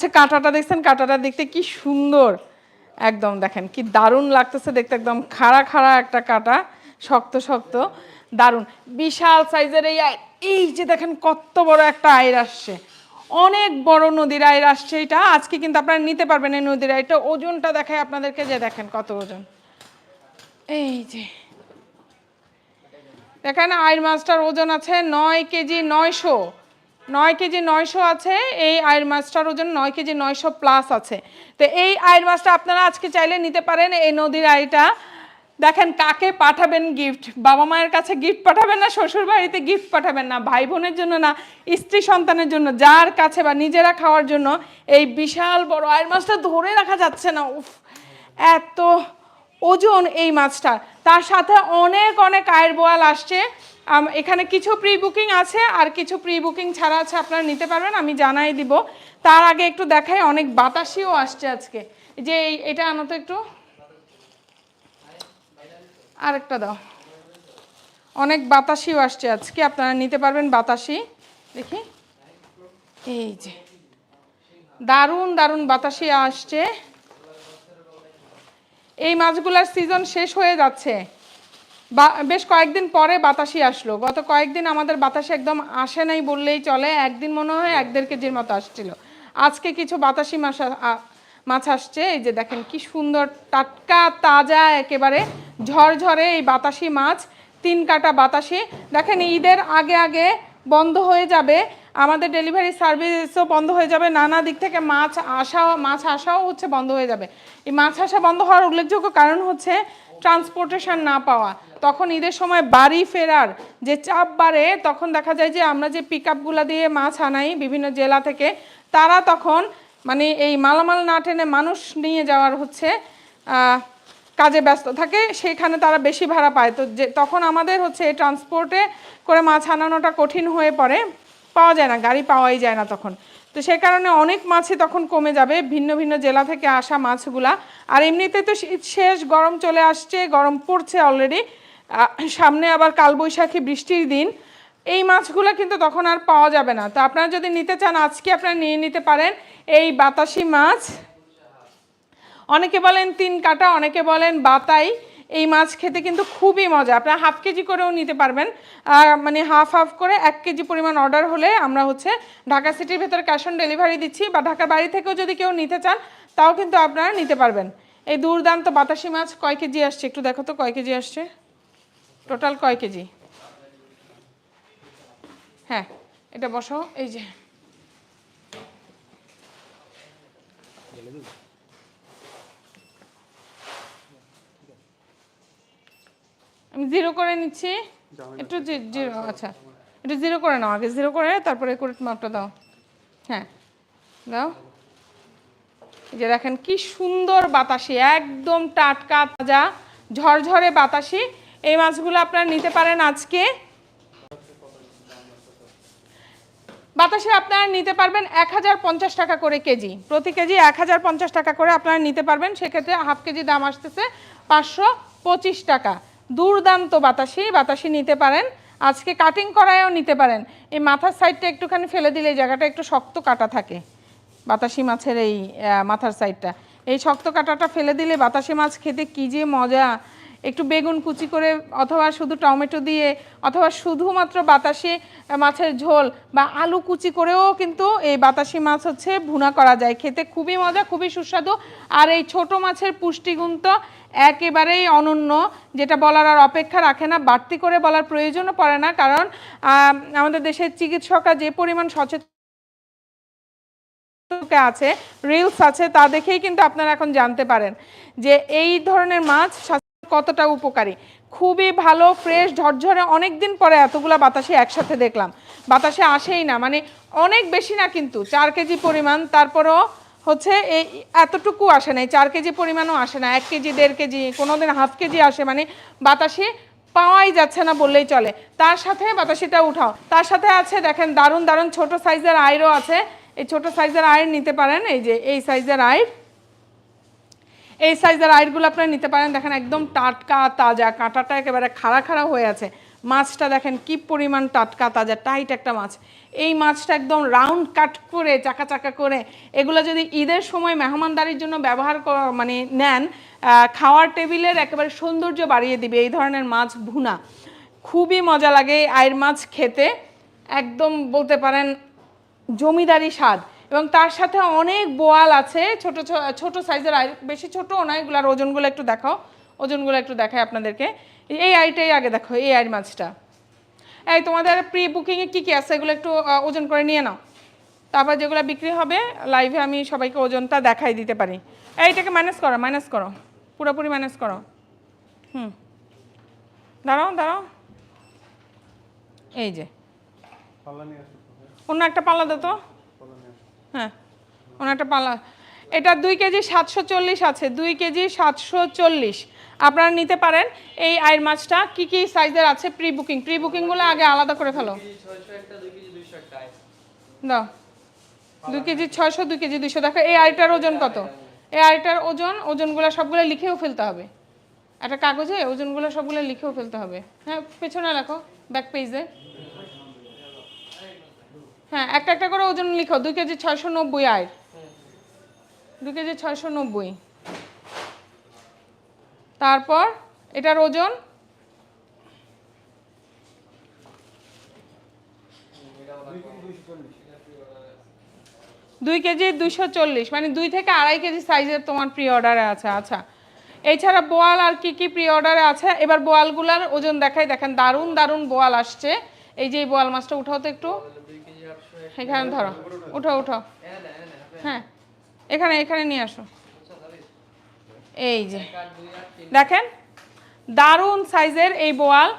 আচ্ছা কাঁটাটা দেখছেন, কাঁটাটা দেখতে কি সুন্দর। একদম দেখেন, কি দারুণ লাগতেছে দেখতে, একদম খাড়া খাড়া একটা কাঁটা, শক্ত শক্ত, দারুণ। বিশাল সাইজের এই এই যে দেখেন কত বড় একটা আয়ের আসছে। অনেক বড় নদীর আয়ের আসছে এটা, আজকে কিন্তু আপনারা নিতে পারবেন এই নদীর আয়টা ওজনটা দেখায় আপনাদেরকে যে দেখেন কত ওজন। এই যে। দেখেন আয়ের মাছটার ওজন আছে নয় কেজি নয়শো। নয় কেজি নয়শো আছে, এই আয়ের মাছটার ওজন নয় কেজি নয়শো প্লাস আছে। তো এই আয়ের মাছটা আপনারা আজকে চাইলে নিতে পারেন, এই নদীর আইটা দেখেন কাকে পাঠাবেন গিফট বাবা মায়ের কাছে গিফট পাঠাবেন না শ্বশুর বাড়িতে গিফট পাঠাবেন না ভাই বোনের জন্য না, স্ত্রী সন্তানের জন্য, যার কাছে বা নিজেরা খাওয়ার জন্য এই বিশাল বড় আয়ের মাছটা ধরে রাখা যাচ্ছে না, উফ, এত ওজন এই মাছটা তার সাথে অনেক অনেক আয়ের বোয়াল আসছে। এখানে কিছু প্রি বুকিং আছে আর কিছু প্রি বুকিং ছাড়া আছে, আপনারা নিতে পারবেন, আমি জানাই দিব। তার আগে একটু দেখাই, অনেক বাতাসিও আসছে আজকে। যে এটা আনো তো একটু। আরেকটা দাও। অনেক বাতাসিও আসছে আজকে, আপনারা নিতে পারবেন বাতাসি দেখি। এই যে। দারুণ দারুণ বাতাসি আসছে। এই মাছগুলোর সিজন শেষ হয়ে যাচ্ছে। বেশ কয়েকদিন পরে বাতাসি আসলো। গত কয়েকদিন আমাদের বাতাসে একদম আসে নাই বললেই চলে। একদিন মনে হয় এক দেড় কেজির মতো আসছিল। আজকে কিছু বাতাসি মাছ মাছ আসছে। এই যে দেখেন কি সুন্দর টাটকা, তাজা, একেবারে ঝরঝরে এই বাতাসি মাছ। তিন কাটা বাতাসি। দেখেন ঈদের আগে আগে বন্ধ হয়ে যাবে। আমাদের ডেলিভারি সার্ভিসও বন্ধ হয়ে যাবে। নানা দিক থেকে মাছ আসাও মাছ আসাও হচ্ছে বন্ধ হয়ে যাবে। এই মাছ আসা বন্ধ হওয়ার উল্লেখযোগ্য কারণ হচ্ছে ট্রান্সপোর্টেশন না পাওয়া, তখন ঈদের সময় বাড়ি ফেরার যে চাপ বাড়ে, তখন দেখা যায় যে আমরা যে পিক আপগুলো দিয়ে মাছ আনাই বিভিন্ন জেলা থেকে, তারা তখন মানে এই মালামাল না টেনে মানুষ নিয়ে যাওয়ার হচ্ছে কাজে ব্যস্ত থাকে, সেখানে তারা বেশি ভাড়া পায়। তো যে, তখন আমাদের হচ্ছে এই ট্রান্সপোর্টে করে মাছ আনানোটা কঠিন হয়ে পড়ে, পাওয়া যায় না, গাড়ি পাওয়াই যায় না তখন। তো সে কারণে অনেক মাছই তখন কমে যাবে, ভিন্ন ভিন্ন জেলা থেকে আসা মাছগুলা। আর এমনিতে তো শেষ, গরম চলে আসছে, গরম পড়ছে অলরেডি সামনে আবার কালবৈশাখী বৃষ্টির দিন। এই মাছগুলো কিন্তু তখন আর পাওয়া যাবে না। তো আপনারা যদি নিতে চান, আজকে আপনারা নিয়ে নিতে পারেন এই বাতাসি মাছ। অনেকে বলেন তিন কাটা, অনেকে বলেন বাতাই। এই মাছ খেতে কিন্তু খুবই মজা। আপনারা হাফ কেজি করেও নিতে পারবেন। মানে হাফ হাফ করে এক কেজি পরিমাণ অর্ডার হলে আমরা হচ্ছে ঢাকা সিটির ভেতরে ক্যাশ অন ডেলিভারি দিচ্ছি বা ঢাকার বাড়ি থেকেও যদি কেউ নিতে চান, তাও কিন্তু আপনারা নিতে পারবেন। এই দুর্দান্ত বাতাসি মাছ কয় কেজি আসছে? একটু দেখো তো, কয় কেজি আসছে? টোটাল কয় কেজি? হ্যাঁ এটা বসো এই যে। আমি জিরো করে নিচ্ছি। একটু জিরো আচ্ছা। একটু জিরো করে নাও আগে জিরো করে তারপরে করে মাপটা দাও। হ্যাঁ দাও। যে দেখেন কি সুন্দর বাতাসি একদম টাটকা তাজা ঝরঝরে বাতাসি। এই মাছগুলো আপনারা নিতে পারেন আজকে। বাতাসে আপনারা নিতে পারবেন এক হাজার পঞ্চাশ টাকা করে কেজি। প্রতি কেজি এক হাজার পঞ্চাশ টাকা করে আপনারা নিতে পারবেন। সেক্ষেত্রে হাফ কেজি দাম আসতেছে পাঁচশো পঁচিশ টাকা। দুর্দান্ত বাতাসি বাতাসি নিতে পারেন। আজকে কাটিং করায়ও নিতে পারেন। এই মাথার সাইডটা একটুখানি ফেলে দিলে এই জায়গাটা একটু শক্ত কাটা থাকে। বাতাসি মাছের এই মাথার সাইডটা এই শক্ত কাটাটা ফেলে দিলে বাতাসি মাছ খেতে কী যে মজা! একটু বেগুন কুচি করে অথবা শুধু টমেটো দিয়ে অথবা শুধুমাত্র বাতাসি মাছের ঝোল বা আলু কুচি করেও কিন্তু এই বাতাসি মাছ হচ্ছে ভুনা করা যায়। খেতে খুবই মজা, খুবই সুস্বাদু। আর এই ছোট মাছের পুষ্টিগুণ তো একেবারেই অনন্য, যেটা বলার আর অপেক্ষা রাখে না, বাড়তি করে বলার প্রয়োজনও পড়ে না। কারণ আমাদের দেশের চিকিৎসকরা যে পরিমাণ সচেতন আছে রিলস আছে, তা দেখেই কিন্তু আপনারা এখন জানতে পারেন যে এই ধরনের মাছ কতটা উপকারী। খুবই ভালো ফ্রেশ ঝরঝরে অনেক দিন পরে এতগুলা বাতাসে একসাথে দেখলাম। বাতাসে আসেই না মানে অনেক বেশি না কিন্তু, চার কেজি পরিমাণ, তারপরেও হচ্ছে এই এতটুকু আসে না এই চার কেজি পরিমাণও আসে না, এক কেজি, দেড় কেজি কোনো দিন হাফ কেজি আসে মানে বাতাসে পাওয়াই যাচ্ছে না বললেই চলে। তার সাথে বাতাসিটা উঠাও। তার সাথে আছে, দেখেন, দারুণ দারুণ ছোট সাইজের আয়রও আছে। এই ছোট সাইজের আয়ের নিতে পারেন, এই যে, এই সাইজের আয়ের এই সাইজের আয়েরগুলো আপনারা নিতে পারেন। দেখেন একদম টাটকা, তাজা। কাঁটাটা একেবারে খাড়া খাড়া হয়ে আছে। মাছটা দেখেন কি পরিমাণ টাটকা, তাজা টাইট একটা মাছ। এই মাছটা একদম রাউন্ড কাট করে, চাকা চাকা করে, এগুলো যদি ঈদের সময় মেহমানদারির জন্য ব্যবহার মানে নেন খাওয়ার টেবিলের একেবারে সৌন্দর্য বাড়িয়ে দিবে এই ধরনের মাছ ভুনা। খুবই মজা লাগে আয়ের মাছ খেতে। একদম বলতে পারেন জমিদারি স্বাদ। এবং তার সাথে অনেক বোয়াল আছে ছোট ছো- ছোট সাইজের আই বেশি ছোট নয় এগুলার ওজনগুলো একটু দেখাও। ওজনগুলো একটু দেখাই আপনাদেরকে। এই আইটাই আগে দেখো এই আইর মাছটা। এই তোমাদের প্রি বুকিংয়ে কী কী আছে এগুলো একটু ওজন করে নিয়ে নাও। তারপর যেগুলো বিক্রি হবে লাইভে আমি সবাইকে ওজনটা দেখাই দিতে পারি। এইটাকে ম্যানেজ করো ম্যানেজ করো। পুরোপুরি ম্যানেজ করো। হুম। দাঁড়াও দাঁড়াও। এই যে। অন্য একটা পাল্লা দো তো। হ্যাঁ অন্য একটা পাল্লা এটা দুই কেজি সাতশো চল্লিশ আছে দুই কেজি সাতশো চল্লিশ। আপনারা নিতে পারেন এই আয়ের মাছটা। কি কি সাইজের আছে প্রি বুকিং প্রি বুকিংগুলো আগে আলাদা করে ফেলো। দাও। দুই কেজি ছয়শো দুই কেজি দুইশো। দেখো এই আইটার ওজন কত? এই আইটার ওজন ওজনগুলো সবগুলো লিখেও ফেলতে হবে। একটা কাগজে ওজনগুলো সবগুলো লিখেও ফেলতে হবে। হ্যাঁ পেছনে লেখো ব্যাক পেজে। হ্যাঁ একটা একটা করে ওজন লিখো। দুই কেজি ছয়শো নব্বই আয়। দুই কেজি ছয়শো নব্বই। তারপর এটার ওজন? দুই কেজি দুইশো চল্লিশ। মানে দুই থেকে আড়াই কেজি সাইজের তোমার প্রি অর্ডারে আছে। আচ্ছা এছাড়া বোয়াল আর কি কি প্রি অর্ডারে আছে? এবার বোয়ালগুলার ওজন দেখাই। দেখেন, দারুণ দারুণ বোয়াল আসছে। এই যে বোয়াল মাছটা উঠাও তো একটু। এখানে ধরো উঠাও উঠাও হ্যাঁ এখানে এখানে নিয়ে আসো। এই যে, দেখেন, দারুণ সাইজের এই বোয়াল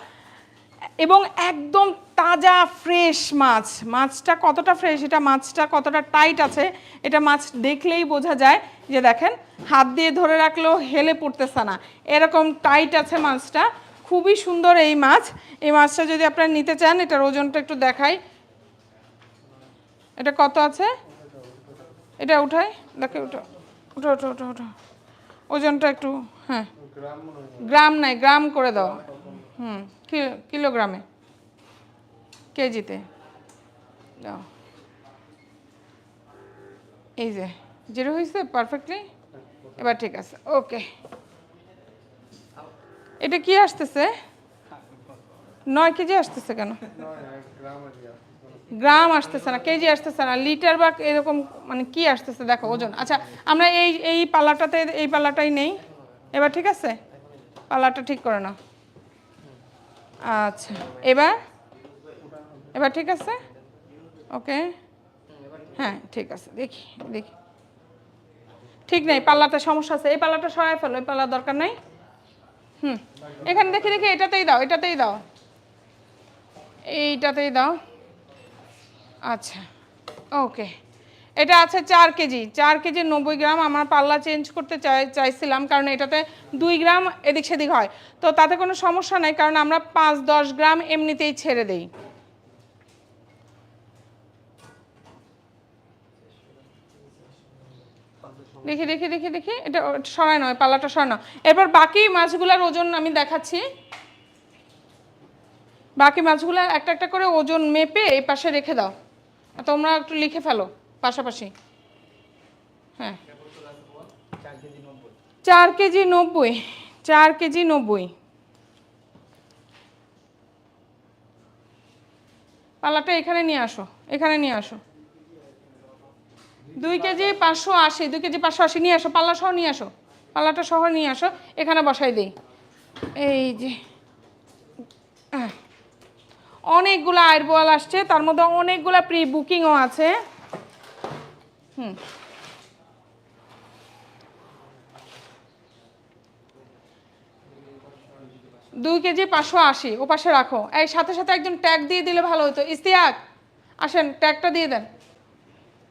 এবং একদম তাজা, ফ্রেশ মাছ। মাছটা কতটা ফ্রেশ, এটা মাছটা কতটা টাইট আছে, এটা মাছ দেখলেই বোঝা যায় যে দেখেন, হাত দিয়ে ধরে রাখলেও হেলে পড়তেছে না। এরকম টাইট আছে মাছটা, খুবই সুন্দর এই মাছ। এই মাছটা যদি আপনারা নিতে চান, এটার ওজনটা একটু দেখাই। এটা কত আছে? এটা উঠাই। দেখে উঠো। উঠো উঠো উঠো উঠো। ওজনটা একটু হ্যাঁ। গ্রাম নাই, গ্রাম করে দাও। হুম কিলোগ্রামে? কেজিতে। দাও। এই যে, জিরো হয়েছে পারফেক্টলি এবার ঠিক আছে, ওকে। এটা কি আসতেছে? নয় কেজি আসতেছে কেন? গ্রাম আসতেছে না, কেজি আসতেছে না, লিটার বা এরকম মানে কি আসতেছে দেখো ওজন। আচ্ছা আমরা এই এই পাল্লাটাতে, এই পাল্লাটাই নেই। এবার ঠিক আছে? পাল্লাটা ঠিক করে নাও। আচ্ছা এবার? এবার ঠিক আছে? ওকে। হ্যাঁ ঠিক আছে, দেখি দেখি। ঠিক নেই, পাল্লাতে সমস্যা আছে। এই পাল্লাটা সরাই ফেলো, এই পাল্লার দরকার নাই। হুম, এখানে দেখি দেখি, এটাতেই দাও এটাতেই দাও। এইটাতেই দাও। আচ্ছা ওকে। এটা আছে চার কেজি চার কেজি নব্বই গ্রাম। আমার পাল্লা চেঞ্জ করতে চাই, চাইছিলাম, কারণ এটাতে দুই গ্রাম এদিক সেদিক হয়। তো তাতে কোনো সমস্যা নাই, কারণ আমরা পাঁচ দশ গ্রাম এমনিতেই ছেড়ে দেই। দেখি দেখি দেখি দেখি। এটা সরাই নয়, পাল্লাটা সরানো এরপর বাকি মাছগুলোর ওজন আমি দেখাচ্ছি। বাকি মাছগুলো একটা একটা করে ওজন মেপে এই পাশে রেখে দাও। তোমরা একটু লিখে ফেলো, পাশাপাশি। হ্যাঁ। চার কেজি নব্বই, চার কেজি নব্বই। পাল্লাটা এখানে নিয়ে আসো, এখানে নিয়ে আসো। দুই কেজি পাঁচশো আশি, দুই কেজি পাঁচশো আশি নিয়ে আসো পাল্লা সহ নিয়ে আসো পাল্লাটা সহ নিয়ে আসো, এখানে বসাই দিই। এই যে, আহ। অনেকগুলো আয়ের বোয়াল আসছে তার মধ্যে অনেকগুলো প্রি বুকিংও আছে। হুম। দুই কেজি পাঁচশো আশি ও পাশে রাখো। এই সাথে সাথে একজন ট্যাগ দিয়ে দিলে ভালো হতো। ইস্তিয়াক আসেন ট্যাগটা দিয়ে দেন।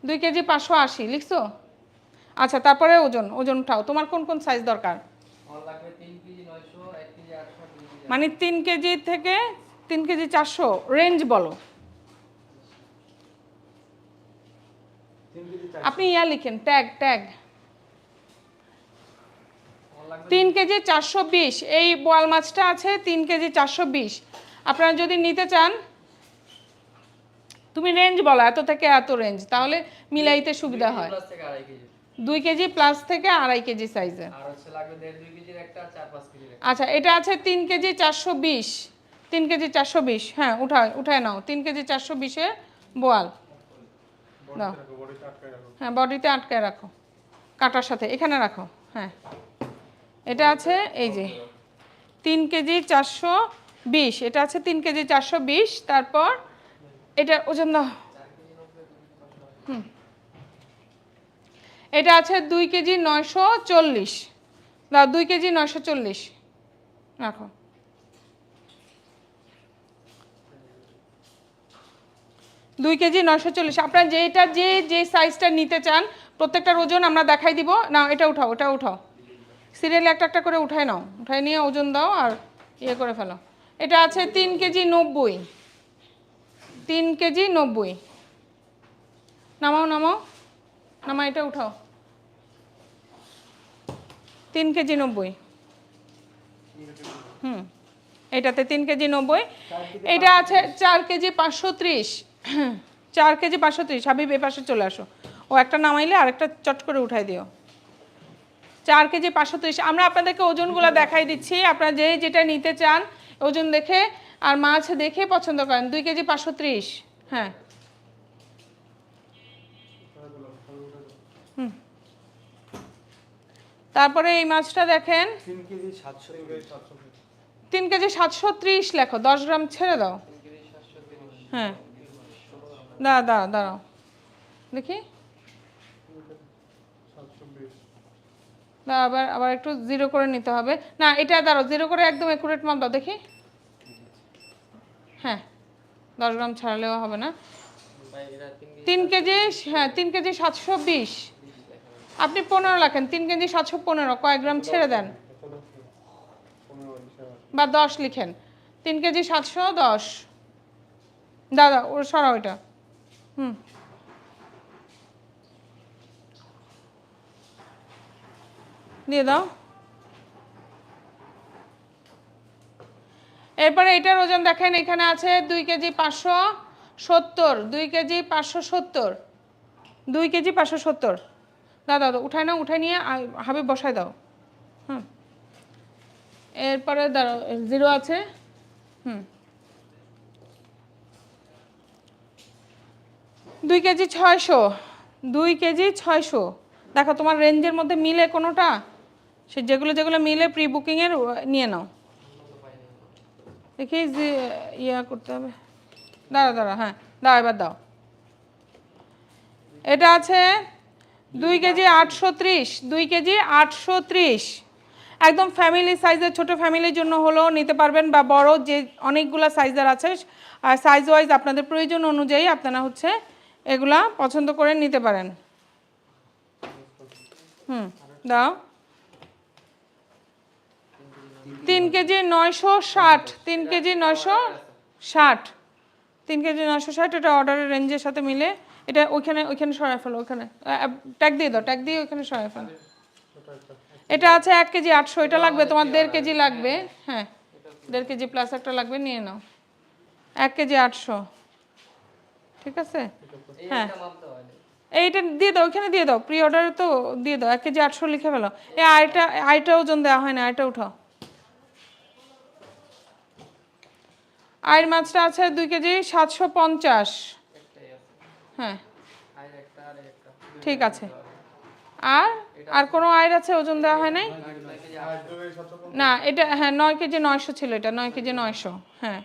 দুই কেজি পাঁচশো আশি লিখছো? আচ্ছা তারপরে ওজন ওজন উঠাও। তোমার কোন কোন সাইজ দরকার? মানে তিন কেজি থেকে তিন কেজি চারশো রেঞ্জ বলো। আপনি ইয়া লিখেন ট্যাগ ট্যাগ তিন কেজি চারশো বিশ এই বোয়াল মাছটা আছে তিন কেজি চারশো বিশ। আপনারা যদি নিতে চান তুমি রেঞ্জ বলো এত থেকে এত রেঞ্জ তাহলে মিলাইতে সুবিধা হয়। দুই কেজি প্লাস থেকে আড়াই কেজি একটা। আচ্ছা এটা আছে তিন কেজি চারশো বিশ। তিন কেজি চারশো বিশ হ্যাঁ উঠায় উঠায় নাও, তিন কেজি চারশো বিশের বোয়াল। দাও। হ্যাঁ বডিতে আটকায় রাখো, কাটার সাথে, এখানে রাখো হ্যাঁ। এটা আছে, এই যে, তিন কেজি চারশো বিশ, এটা আছে তিন কেজি চারশো বিশ, তারপর এটার ওজন দাও। এটা আছে দুই কেজি নয়শো চল্লিশ, দাও, দুই কেজি নয়শো চল্লিশ, রাখো। দুই কেজি নয়শো চল্লিশ। আপনার যেটা যে যে সাইজটা নিতে চান প্রত্যেকটার ওজন আমরা দেখাই দিব। না এটা উঠাও ওটা উঠাও। সিরিয়ালে একটা একটা করে উঠাই নাও। উঠাই নিয়ে ওজন দাও আর ইয়ে করে ফেলো। এটা আছে তিন কেজি নব্বই। তিন কেজি নব্বই। নামাও নামাও। নামা এটা উঠাও। তিন কেজি নব্বই। হুম এটাতে তিন কেজি নব্বই। এটা আছে চার কেজি পাঁচশো ত্রিশ। চার কেজি পাঁচশো ত্রিশ হাবিব এ পাশে চলে আসো। ও একটা নামাইলে আরেকটা চট করে উঠাই দিও। চার কেজি পাঁচশো ত্রিশ আমরা আপনাদেরকে ওজনগুলো দেখাই দিচ্ছি। আপনারা যে যেটা নিতে চান ওজন দেখে আর মাছ দেখে পছন্দ করেন। দুই কেজি পাঁচশো ত্রিশ। হ্যাঁ। তারপরে এই মাছটা দেখেন। তিন কেজি সাতশো ত্রিশ। লেখো দশ গ্রাম ছেড়ে দাও। হ্যাঁ। দাঁড়া দাঁড়া দাঁড়াও। দেখি। দাঁড়া, আবার আবার একটু জিরো করে নিতে হবে। না এটা দাঁড়াও জিরো করে একদম একুরেট মাপ দাও দেখি। হ্যাঁ দশ গ্রাম ছাড়লেও হবে না। তিন কেজি হ্যাঁ তিন কেজি সাতশো বিশ। আপনি পনেরো রাখেন তিন কেজি সাতশো পনেরো কয়েক গ্রাম ছেড়ে দেন। বা দশ লিখেন। তিন কেজি সাতশো দশ। দাদা ও সরাও এটা। হুম। দিয়ে দাও। এরপরে এটার ওজন দেখেন, এখানে আছে দুই কেজি পাঁচশো সত্তর, দুই কেজি পাঁচশো সত্তর, দুই কেজি পাঁচশো সত্তর। দাদা উঠায় নাও, উঠায় নিয়ে হাবে বসায় দাও। হুম। এরপরে দাঁড়াও, জিরো আছে। হুম। দুই কেজি ছয়শো, দুই কেজি ছয়শো। দেখো তোমার রেঞ্জের মধ্যে মিলে কোনোটা? সে যেগুলো যেগুলো মিলে প্রি বুকিংয়ের নিয়ে নাও। দেখি যে, ইয়া করতে হবে। দাঁড়া দাঁড়া হ্যাঁ দাও, এবার দাও। এটা আছে দুই কেজি আটশো ত্রিশ, দুই কেজি আটশো ত্রিশ। একদম ফ্যামিলি সাইজের ছোট ফ্যামিলির জন্য হলেও নিতে পারবেন বা বড় যে অনেকগুলো সাইজের আছে সাইজ ওয়াইজ আপনাদের প্রয়োজন অনুযায়ী আপনারা হচ্ছে এগুলা পছন্দ করে নিতে পারেন। হুম, দাও। তিন কেজি নয়শো ষাট, তিন কেজি নয়শো ষাট। তিন কেজি নয়শো ষাট, এটা অর্ডারের রেঞ্জের সাথে মিলে। এটা ওইখানে ওইখানে সরাই ফেলো, ওইখানে। ট্যাগ দিয়ে দাও ট্যাগ দিয়ে ওইখানে সরাই ফেলো। এটা আছে এক কেজি আটশো, এটা লাগবে তোমার দেড় কেজি লাগবে। হ্যাঁ দেড় কেজি প্লাস একটা লাগবে, নিয়ে নাও। এক কেজি আটশো। ঠিক আছে? হ্যাঁ। এইটা দিয়ে দাও ওইখানে দিয়ে দাও। প্রি অর্ডারে তো দিয়ে দাও। এক কেজি আটশো লিখে ফেলো। এই আইটা আইটা ওজন দেওয়া হয় না আইটা উঠাও। আয়ের মাছটা আছে দুই কেজি সাতশো পঞ্চাশ। হ্যাঁ। ঠিক আছে। আর? আর কোনো আয়ের আছে ওজন দেওয়া হয় নাই? না এটা হ্যাঁ নয় কেজি নয়শো ছিল এটা নয় কেজি নয়শো। হ্যাঁ।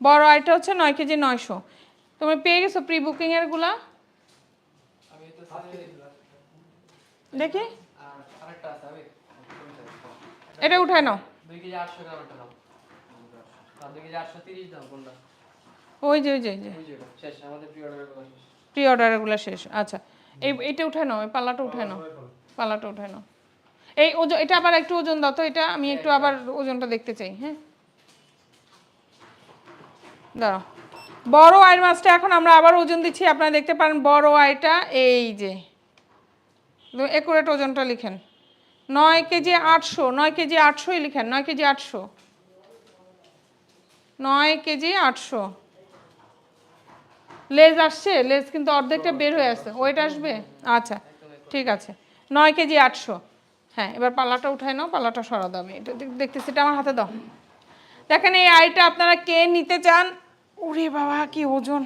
বড় আয়টা হচ্ছে নয় কেজি নয়শো। তুমি পেয়ে গেছো প্রি গুলা আমি তো সাথে দেখি। এটা উঠায় নাও। ওই যে ওই যে প্রি প্রি অর্ডারগুলো শেষ। আচ্ছা। এই এটা উঠায় নাও, এই পাল্লাটা উঠায় নাও। পাল্লাটা উঠায় নাও। এই ওজন, এটা আবার একটু ওজন দাও তো, এটা আমি একটু আবার ওজনটা দেখতে চাই হ্যাঁ? দাঁড়াও। বড় আয়ের মাছটা এখন আমরা আবার ওজন দিচ্ছি। আপনারা দেখতে পারেন বড় আয়টা এই যে। একুরেট ওজনটা লিখেন। নয় কেজি আটশো, নয় কেজি আটশোই লিখেন, নয় কেজি আটশো। নয় কেজি আটশো। লেজ আসছে, লেজ কিন্তু অর্ধেকটা বের হয়ে আসছে। ওয়েট আসবে? আচ্ছা ঠিক আছে। নয় কেজি আটশো। হ্যাঁ এবার পাল্লাটা উঠাই নাও, পাল্লাটা সরা দাও। আমি এটা দেখতেছি, এটা আমার হাতে দাও। দেখেন এই আইটা আপনারা কে নিতে চান? ওরে বাবা কি ওজন?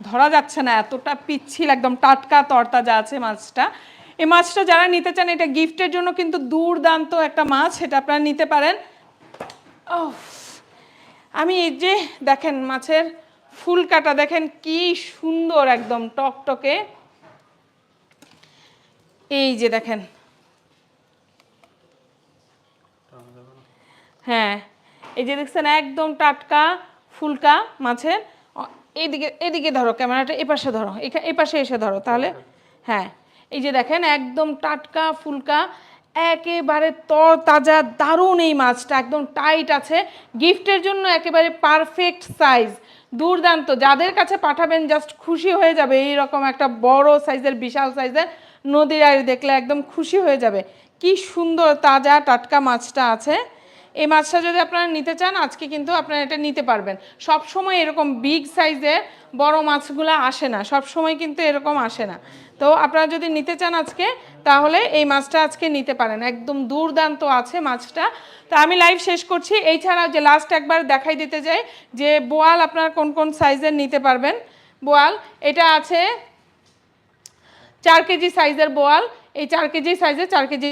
ধরা যাচ্ছে না এতটা পিচ্ছিল একদম টাটকা তরতাজা আছে মাছটা। এই মাছটা যারা নিতে চান এটা গিফটের জন্য কিন্তু দুর্দান্ত একটা মাছ এটা আপনারা নিতে পারেন। ওহ, আমি এই যে দেখেন মাছের ফুল কাটা দেখেন কি সুন্দর একদম টকটকে। এই যে দেখেন হ্যাঁ এই যে দেখছেন একদম টাটকা, ফুলকা মাছের। এইদিকে এদিকে ধরো ক্যামেরাটা, এপাশে ধরো, এখা- এই পাশে এসে ধরো তাহলে। হ্যাঁ এই যে দেখেন একদম টাটকা, ফুলকা, একেবারে তর তাজা দারুণ এই মাছটা, একদম টাইট আছে। গিফটের জন্য একেবারে পারফেক্ট সাইজ। দুর্দান্ত, যাদের কাছে পাঠাবেন জাস্ট খুশি হয়ে যাবে এই রকম একটা বড় সাইজের, বিশাল সাইজের নদীর আড়ি দেখলে একদম খুশি হয়ে যাবে। কি সুন্দর, তাজা, টাটকা মাছটা আছে। এই মাছটা যদি আপনারা নিতে চান, আজকে কিন্তু আপনারা এটা নিতে পারবেন। সব সময় এরকম বিগ সাইজের বড় মাছগুলো আসে না সব সময় কিন্তু এরকম আসে না। তো আপনারা যদি নিতে চান আজকে, তাহলে এই মাছটা আজকে নিতে পারেন। একদম দুর্দান্ত আছে মাছটা। তো আমি লাইভ শেষ করছি। এই ছাড়াও যে লাস্ট একবার দেখাই দিতে যাই, যে বোয়াল আপনারা কোন কোন সাইজের নিতে পারবেন। বোয়াল, এটা আছে চার কেজি সাইজের বোয়াল। এই চার কেজি সাইজের চার কেজি